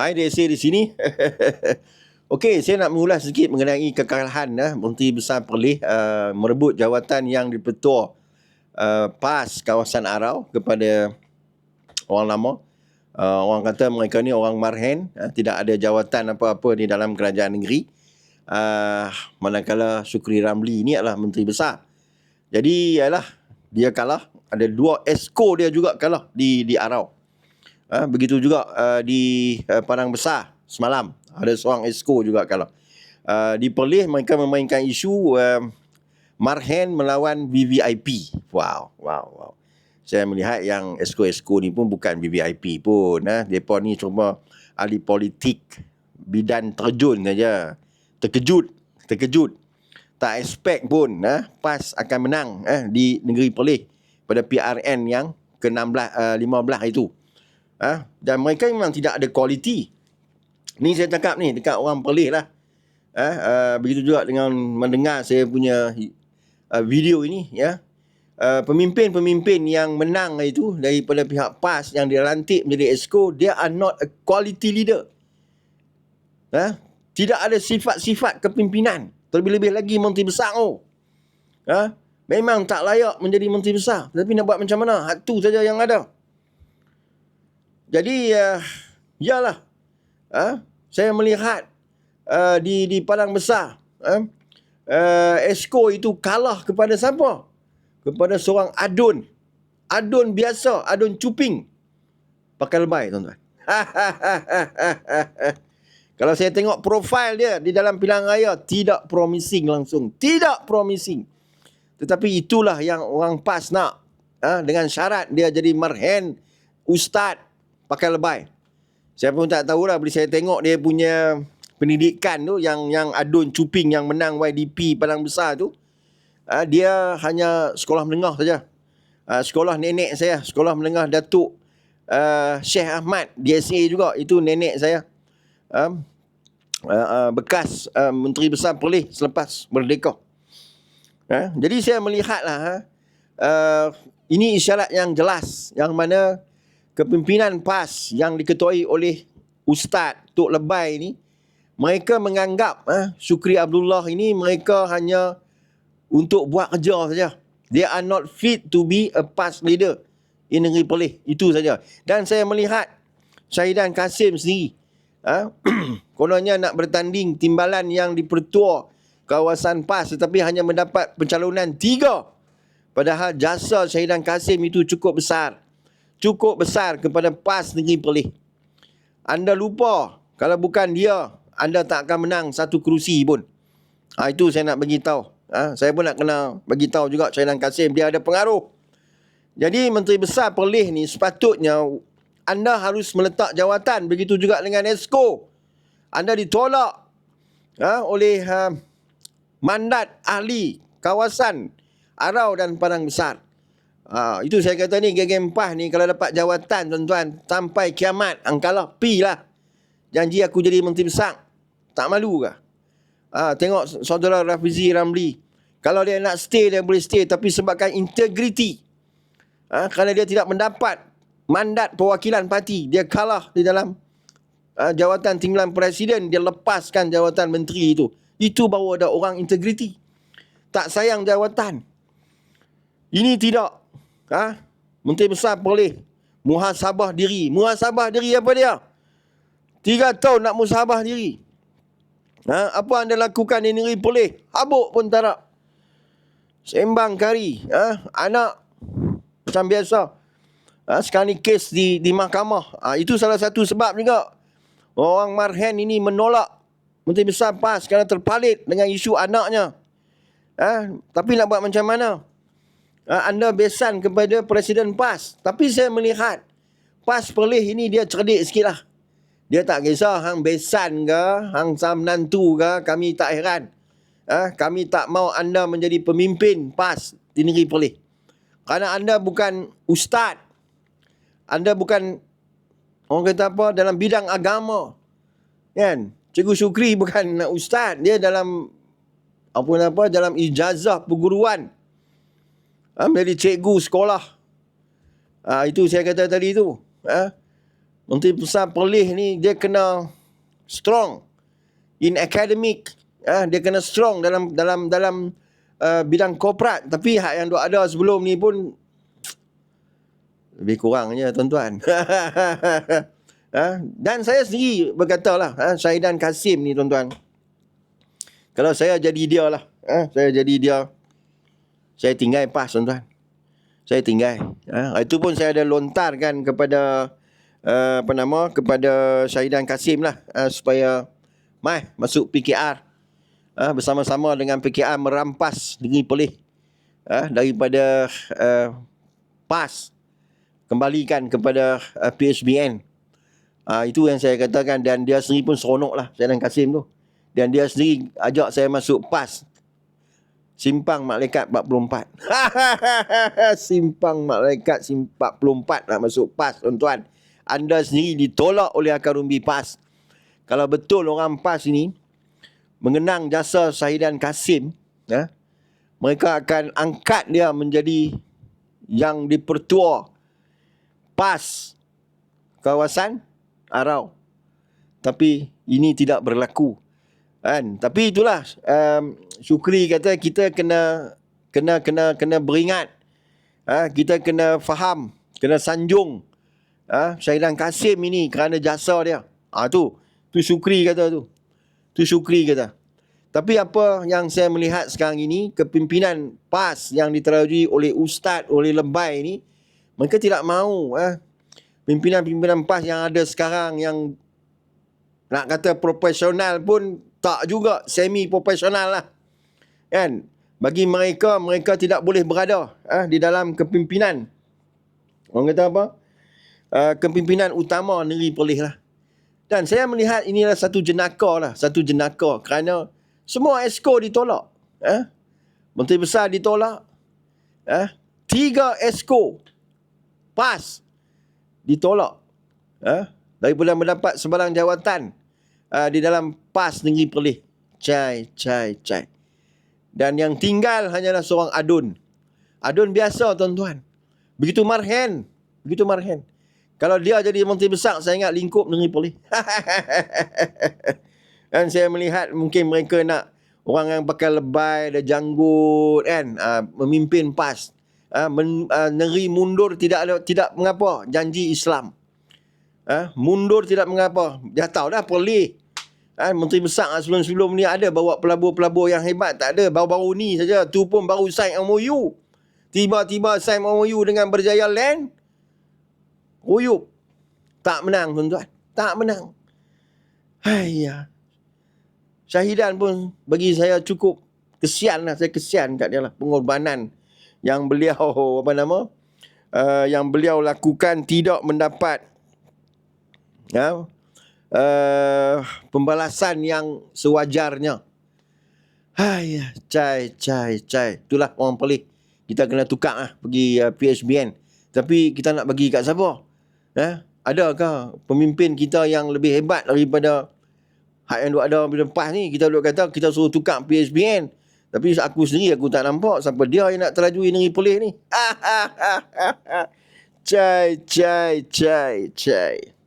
Hai DSA di sini. Okey, saya nak mengulas sedikit mengenai kekalahan eh, Menteri Besar Perlis uh, merebut jawatan yang dipertua uh, PAS kawasan Arau kepada orang lama. Uh, orang kata mereka ni orang marhen, uh, tidak ada jawatan apa-apa di dalam kerajaan negeri. Uh, manakala Syukri Ramli ni adalah Menteri Besar. Jadi, ialah dia kalah. Ada dua esko dia juga kalah di di Arau. Uh, begitu juga uh, di uh, Padang Besar semalam ada seorang esko juga kalau uh, di Perlis mereka memainkan isu uh, Marhen melawan VVIP. Wow, wow, wow. Saya melihat yang esko-esko ni pun bukan VVIP pun. Ha? Mereka ni cuma ahli politik bidan terjun saja. Terkejut, terkejut. Tak expect pun ha? PAS akan menang eh, di negeri Perlis pada PRN yang ke-16 uh, 15 itu. Ha? Dan mereka memang tidak ada kualiti. Ni saya cakap ni dekat orang Perlis lah. Eh, uh, begitu juga dengan mendengar saya punya uh, video ini ya. Uh, pemimpin-pemimpin yang menang itu daripada pihak PAS yang dilantik menjadi ESCO, dia are not a quality leader. Eh, tidak ada sifat-sifat kepimpinan. Terlebih-lebih lagi menteri besar oh. Eh, memang tak layak menjadi menteri besar. Tapi nak buat macam mana? Hak tu saja yang ada. Jadi, uh, yalah. Uh, saya melihat uh, di di Padang Besar uh, uh, Esko itu kalah kepada siapa? Kepada seorang adun. Adun biasa, adun cuping. Pakai lebay tuan-tuan. Kalau saya tengok profil dia di dalam pilihan raya tidak promising langsung. Tidak promising. Tetapi itulah yang orang PAS nak. Ha? Dengan syarat dia jadi marhen, ustaz, pakai lebay. Saya pun tak tahu lah bila saya tengok dia punya pendidikan tu yang yang adun cuping yang menang YDP Padang Besar tu. Uh, dia hanya sekolah menengah saja. Uh, sekolah nenek saya, sekolah menengah Datuk uh, Syekh Ahmad DSA juga itu nenek saya. Uh, uh, uh, bekas uh, Menteri Besar Perlis selepas merdeka. Uh, jadi saya melihatlah uh, ini isyarat yang jelas yang mana kepimpinan PAS yang diketuai oleh Ustaz Tok Lebay ni mereka menganggap eh, Syukri Abdullah ini mereka hanya untuk buat kerja saja. They are not fit to be a PAS leader in negeri Perlis. Itu saja. Dan saya melihat Syahidan Kasim sendiri eh, kononnya nak bertanding timbalan yang dipertua kawasan PAS tetapi hanya mendapat pencalonan tiga. Padahal jasa Syahidan Kasim itu cukup besar cukup besar kepada PAS Negeri Perlis. Anda lupa kalau bukan dia, anda tak akan menang satu kerusi pun. Ha, itu saya nak bagi tahu. Ha, saya pun nak kena bagi tahu juga Syaidan Kasim dia ada pengaruh. Jadi Menteri Besar Perlis ni sepatutnya anda harus meletak jawatan begitu juga dengan ESCO. Anda ditolak ha, oleh ha, mandat ahli kawasan Arau dan Padang Besar. Ha, itu saya kata ni geng-geng PAS ni kalau dapat jawatan tuan-tuan sampai kiamat angkalah pi lah. Janji aku jadi menteri besar. Tak malu ke? Ha, tengok saudara Rafizi Ramli. Kalau dia nak stay dia boleh stay tapi sebabkan integriti. Ha, kerana dia tidak mendapat mandat perwakilan parti. Dia kalah di dalam ha, jawatan timbalan presiden. Dia lepaskan jawatan menteri itu. Itu baru ada orang integriti. Tak sayang jawatan. Ini tidak Ha? Menteri Besar boleh muhasabah diri. Muhasabah diri apa dia? Tiga tahun nak muhasabah diri. Ha? Apa anda lakukan di negeri boleh? Habuk pun tak nak. Sembang kari. Ha? Anak macam biasa. Ha? Sekarang ni kes di, di mahkamah. Ha? Itu salah satu sebab juga. Orang Marhen ini menolak Menteri Besar PAS kerana terpalit dengan isu anaknya. Ha? Tapi nak buat macam mana? Uh, anda besan kepada Presiden PAS. Tapi saya melihat PAS Perlis ini dia cerdik sikit lah. Dia tak kisah hang besan ke, hang sam nantu ke, kami tak heran. Uh, kami tak mau anda menjadi pemimpin PAS di negeri Perlis. Kerana anda bukan ustaz. Anda bukan orang kata apa dalam bidang agama. Kan? Cikgu Syukri bukan ustaz. Dia dalam apa apa dalam ijazah perguruan ha, menjadi cikgu sekolah. Ha, itu saya kata tadi tu. Ha? Menteri Besar Perlis ni dia kena strong in academic. Ah, dia kena strong dalam dalam dalam uh, bidang korporat. Tapi hak yang ada sebelum ni pun lebih kurangnya tuan-tuan. ha? Dan saya sendiri berkata lah, ha? Syahidan Kasim ni tuan-tuan. Kalau saya jadi dia lah, ha? saya jadi dia, saya tinggal pas tuan-tuan. Saya tinggal. Ha? Itu pun saya ada lontarkan kepada, uh, apa nama, kepada Syahidan Kasim lah, ha? supaya mai masuk PKR. Ha? Bersama-sama dengan PKR merampas negeri pelih ha? daripada uh, PAS kembalikan kepada uh, PHBN. Uh, itu yang saya katakan dan dia sendiri pun seronok lah saya dan Kasim tu. Dan dia sendiri ajak saya masuk PAS. Simpang Malaikat 44. Simpang Malaikat 44 nak masuk PAS tuan-tuan. Anda sendiri ditolak oleh Akarumbi PAS. Kalau betul orang PAS ini mengenang jasa Syahidan Kasim, ya, mereka akan angkat dia menjadi yang dipertua PAS kawasan Arau. Tapi ini tidak berlaku. Kan? Tapi itulah um, Syukri kata kita kena kena kena kena beringat. Ha? kita kena faham, kena sanjung. Ha? Syahidan Kasim ini kerana jasa dia. Ah ha, tu. Tu Syukri kata tu. Tu Syukri kata. Tapi apa yang saya melihat sekarang ini kepimpinan PAS yang diterajui oleh ustaz oleh lebay ini mereka tidak mahu eh, pimpinan-pimpinan PAS yang ada sekarang yang nak kata profesional pun tak juga semi profesional lah. Kan? Bagi mereka, mereka tidak boleh berada eh, di dalam kepimpinan. Orang kata apa? Uh, kepimpinan utama negeri Perlis lah. Dan saya melihat inilah satu jenaka lah. Satu jenaka kerana semua esko ditolak. Eh? Menteri Besar ditolak. Eh? Tiga esko PAS ditolak uh, daripada mendapat sebarang jawatan uh, di dalam PAS Negeri Perlis. Cai, cai, cai. Dan yang tinggal hanyalah seorang adun. Adun biasa tuan-tuan. Begitu marhen. Begitu marhen. Kalau dia jadi menteri besar, saya ingat lingkup Negeri Perlis. Dan saya melihat mungkin mereka nak orang yang pakai lebay, ada janggut kan, uh, memimpin PAS uh, men, uh, negeri mundur tidak ada tidak mengapa janji Islam. Uh, mundur tidak mengapa. Dah tahu dah Perlis. Uh, Menteri Besar sebelum-sebelum ni ada bawa pelabur-pelabur yang hebat. Tak ada. Baru-baru ni saja. Tu pun baru sign MOU. Tiba-tiba sign MOU dengan Berjaya Land. Uyup. Tak menang tuan-tuan. Tak menang. Hayya. Syahidan pun bagi saya cukup kesian lah. Saya kesian kat dia lah. Pengorbanan yang beliau apa nama uh, yang beliau lakukan tidak mendapat ya. Uh, pembalasan yang sewajarnya. Hai cai cai cai. Itulah orang pelik. Kita kena tukar lah pergi uh, PHBN tapi kita nak bagi kat siapa? Ya. Adakah pemimpin kita yang lebih hebat daripada hak yang ada di lepas ni? Kita duk kata kita suruh tukar PHBN tapi aku sendiri aku tak nampak siapa dia yang nak terlajui negeri polis ni. Cai, cai, cai, cai.